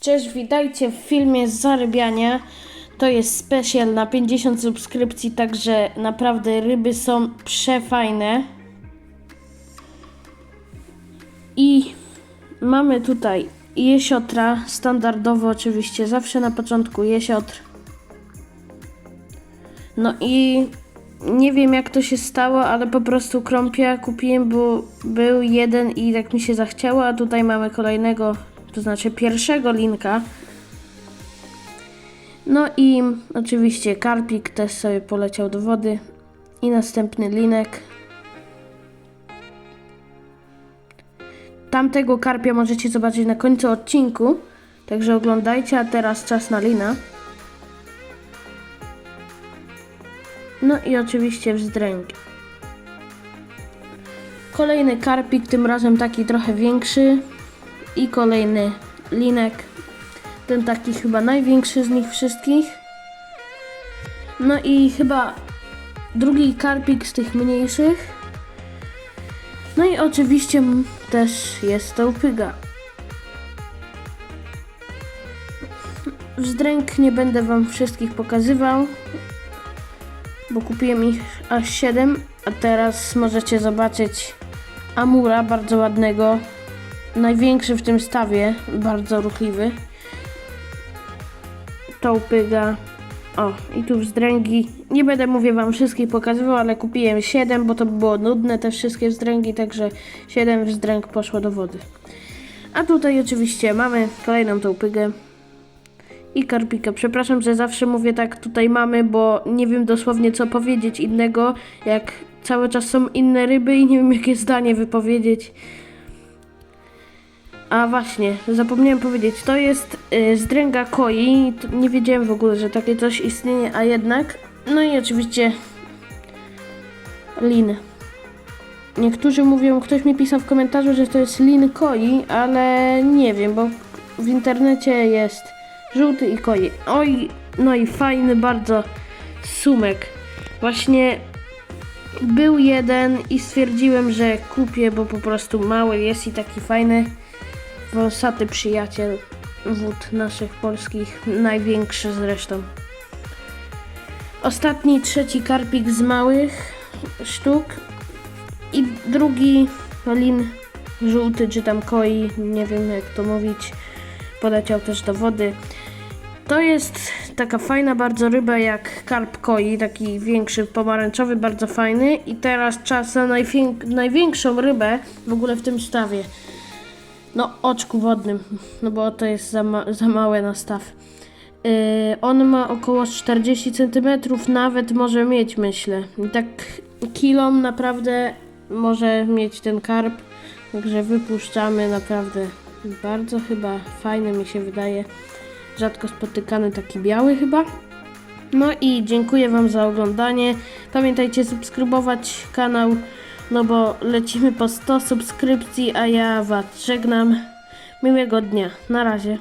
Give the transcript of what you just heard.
Cześć, witajcie w filmie z zarybiania. To jest specjal na 50 subskrypcji, także naprawdę ryby są przefajne. I mamy tutaj jesiotra, standardowo oczywiście, zawsze na początku jesiotr. No i nie wiem jak to się stało, ale po prostu krąpia kupiłem, bo był jeden i tak mi się zachciało, a tutaj mamy kolejnego, to znaczy pierwszego linka. No i oczywiście karpik też sobie poleciał do wody i następny linek. Tamtego karpia możecie zobaczyć na końcu odcinku, także oglądajcie, a teraz czas na lina. No i oczywiście wzdręgi. Kolejny karpik, tym razem taki trochę większy. I kolejny linek. Ten taki chyba największy z nich wszystkich. No i chyba drugi karpik z tych mniejszych. No i oczywiście też jest to upyga. Wzdręk nie będę wam wszystkich pokazywał bo kupiłem ich aż 7, a teraz możecie zobaczyć Amura, bardzo ładnego, największy w tym stawie, bardzo ruchliwy. Tołpyga, o i tu wzdręgi, nie będę mówię wam wszystkich pokazywał, ale kupiłem 7, bo to by było nudne te wszystkie wzdręgi, także 7 wzdręg poszło do wody. A tutaj oczywiście mamy kolejną tołpygę i karpika. Przepraszam, że zawsze mówię tak tutaj mamy, bo nie wiem dosłownie co powiedzieć innego, jak cały czas są inne ryby i nie wiem jakie zdanie wypowiedzieć. A właśnie, zapomniałem powiedzieć, to jest y, zdręga koi, nie wiedziałem w ogóle, że takie coś istnieje, a jednak, no i oczywiście lin. Niektórzy mówią, ktoś mi pisał w komentarzu, że to jest lin koi, ale nie wiem, bo w internecie jest żółty i koi. Oj, no i fajny bardzo sumek. Właśnie był jeden i stwierdziłem, że kupię, bo po prostu mały jest i taki fajny. Wąsaty przyjaciel wód naszych polskich, największy zresztą. Ostatni, trzeci karpik z małych sztuk i drugi lin żółty czy tam koi, nie wiem jak to mówić, poleciał też do wody. To jest taka fajna bardzo ryba jak karp koi, taki większy, pomarańczowy, bardzo fajny. I teraz czas na najwięk- największą rybę w ogóle w tym stawie. No, oczku wodnym, no bo to jest za, ma- za małe na staw. Yy, on ma około 40 cm, nawet może mieć, myślę. I tak kilą naprawdę może mieć ten karp. Także wypuszczamy naprawdę bardzo chyba fajny mi się wydaje. Rzadko spotykany taki biały chyba. No i dziękuję Wam za oglądanie. Pamiętajcie subskrybować kanał, no bo lecimy po 100 subskrypcji, a ja Was żegnam. Miłego dnia. Na razie.